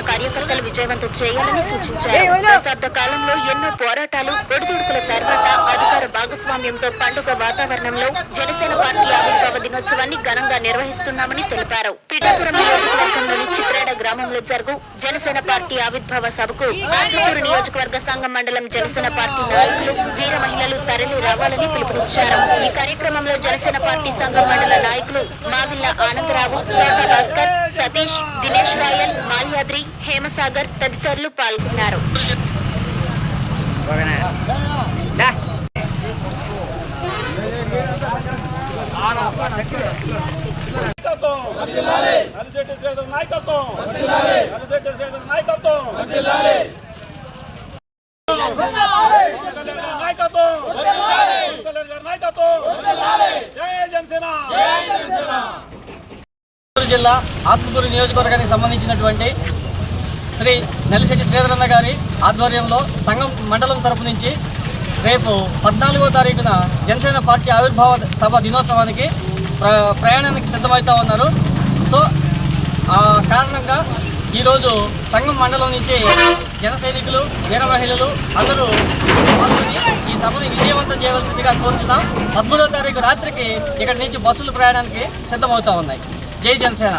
విజయవంతం చేయాలని సూచించారు. దశాబ్ద కాలంలో ఎన్నో పోరాటాలు ఒడిదుడుకుల తర్వాత అధికార భాగస్వామ్యంతో పండుగ వాతావరణంలో జనసేన పార్టీ ఆవిర్భావ దినోత్సవాన్ని ఘనంగా నిర్వహిస్తున్నామని తెలిపారు. పిఠాపురం నియోజకవర్గంలోని చిత్రాడ గ్రామంలో జరుగు జనసేన పార్టీ ఆవిర్భావ సభకు ఆత్మకూరు నియోజకవర్గ సంఘం మండలం జనసేన పార్టీ నాయకులు వీర మహిళలు తరలి రావాలని పిలుపునిచ్చారు. ఈ కార్యక్రమంలో జనసేన పార్టీ సంఘం మండల నాయకులు మావిల్ల ఆనందరావు భాస్కర్ సతీష్ దినేష్ రాయల్ మాల్యాద్రి హేమసాగర్ తదితరులు పాల్గొన్నారు. నాయకత్వం కలిసెట్టి శ్రీధర్ నాయకత్వం కలిసెట్టి శ్రీధర్ నాయకత్వం నాయకత్వం కళ్యాణ్ గారి నాయకత్వం జై జనసేన చిత్తూరు జిల్లా ఆత్మకూరు నియోజకవర్గానికి సంబంధించినటువంటి శ్రీ నెల్లిశెట్టి శ్రీధరన్న గారి ఆధ్వర్యంలో సంఘం మండలం తరపు నుంచి రేపు పద్నాలుగో తారీఖున జనసేన పార్టీ ఆవిర్భావ సభ దినోత్సవానికి ప్ర ప్రయాణానికి సిద్ధమవుతా ఉన్నారు. సో ఆ కారణంగా ఈరోజు సంఘం మండలం నుంచి జన సైనికులు వీర మహిళలు అందరూ పాల్గొని ఈ సభని విజయవంతం చేయవలసిందిగా కోరుచున్నాం. పదమూడవ తారీఖు రాత్రికి ఇక్కడి నుంచి బస్సులు ప్రయాణానికి సిద్ధమవుతా ఉన్నాయి. జై జనసేన.